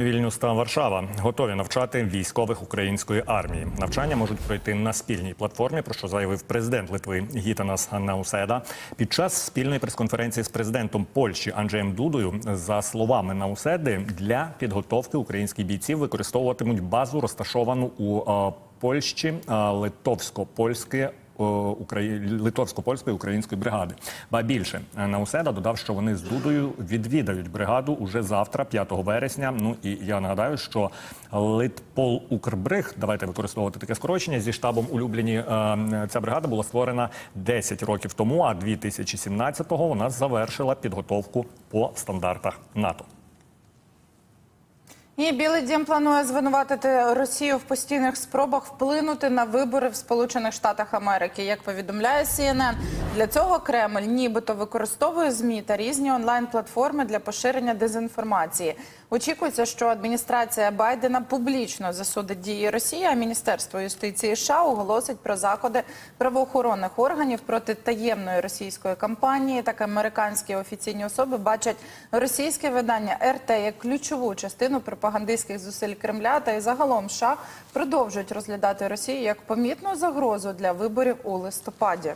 Вільнюс та Варшава готові навчати військових української армії. Навчання можуть пройти на спільній платформі, про що заявив президент Литви Гітанас Науседа. Під час спільної прес-конференції з президентом Польщі Анджеєм Дудою, за словами Науседи, для підготовки українських бійців використовуватимуть базу, розташовану у е, Польщі е, литовсько-польське литовсько-польської української бригади. Ба більше е, Науседа додав, що вони з Дудою відвідають бригаду уже завтра, 5 вересня. Ну і я нагадаю, що Литпол Укрбриг, давайте використовувати таке скорочення зі штабом улюблені. е, Ця бригада була створена 10 років тому, а 2017-го вона завершила підготовку по стандартах НАТО. І Білий Дім планує звинуватити Росію в постійних спробах вплинути на вибори в Сполучених Штатах Америки. Як повідомляє CNN, для цього Кремль нібито використовує змі та різні онлайн-платформи для поширення дезінформації. Очікується, що адміністрація Байдена публічно засудить дії Росії, а Міністерство юстиції США оголосить про заходи правоохоронних органів проти таємної російської кампанії. Так американські офіційні особи бачать російське видання РТ як ключову частину пропагандистських зусиль Кремля та й загалом США продовжують розглядати Росію як помітну загрозу для виборів у листопаді.